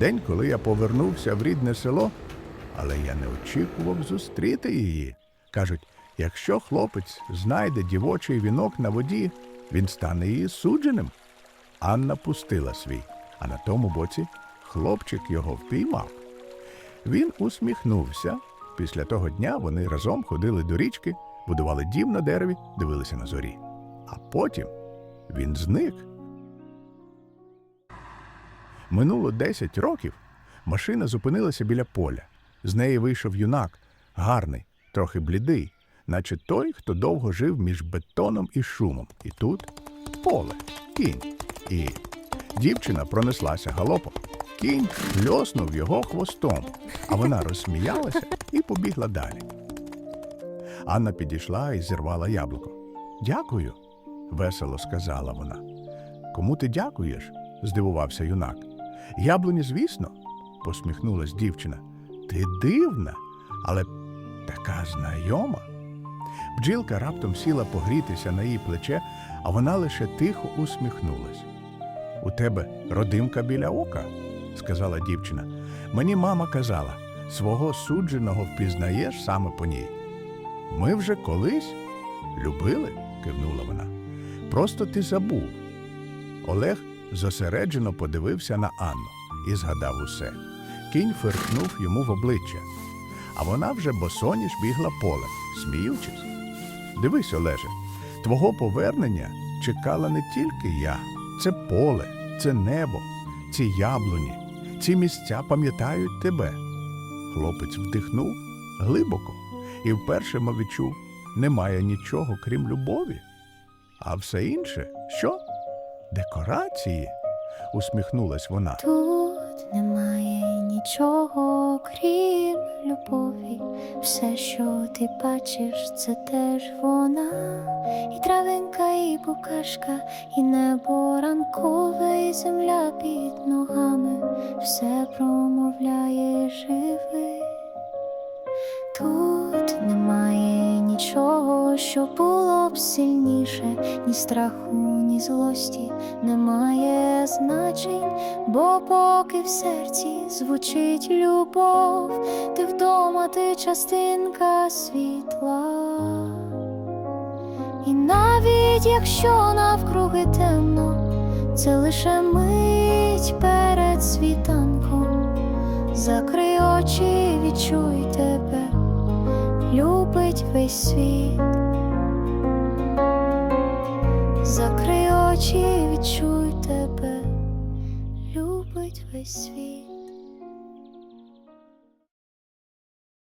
День, коли я повернувся в рідне село, але я не очікував зустріти її. Кажуть, якщо хлопець знайде дівочий вінок на воді, він стане її судженим. Анна пустила свій, а на тому боці хлопчик його впіймав. Він усміхнувся. Після того дня вони разом ходили до річки, будували дім на дереві, дивилися на зорі. А потім він зник. Минуло 10 років. Машина зупинилася біля поля. З неї вийшов юнак, гарний, трохи блідий, наче той, хто довго жив між бетоном і шумом. І тут поле, кінь. І дівчина пронеслася галопом. Кінь льоснув його хвостом, а вона розсміялася і побігла далі. Анна підійшла і зірвала яблуко. Дякую, весело сказала вона. Кому ти дякуєш? здивувався юнак. Яблуні, звісно, посміхнулась дівчина. Ти дивна, але така знайома. Бджілка раптом сіла погрітися на її плече, а вона лише тихо усміхнулась. У тебе родимка біля ока, сказала дівчина. Мені мама казала, свого судженого впізнаєш саме по ній. Ми вже колись любили, кивнула вона. Просто ти забув. Олег зосереджено подивився на Анну і згадав усе. Кінь фиркнув йому в обличчя, а вона вже босоніж бігла полем, сміючись. Дивись, Олеже, твого повернення чекала не тільки я. Це поле, це небо, ці яблуні, ці місця пам'ятають тебе. Хлопець вдихнув глибоко і вперше мов відчув, немає нічого, крім любові. А все інше що? Декорації? усміхнулась вона. Тут немає нічого, крім любові. Все, що ти бачиш, це теж вона. І травинка, і букашка, і небо ранкове, і земля під ногами. Все промовляє живи. Тут немає нічого, що було б сильніше, ні страху, ні злості, немає значень, бо поки в серці звучить любов, ти вдома, ти частинка світла. І навіть якщо навкруги темно, це лише мить перед світанком. Закрий очі, відчуй тебе, любить весь світ. Очі, відчуй тебе, любить весь світ.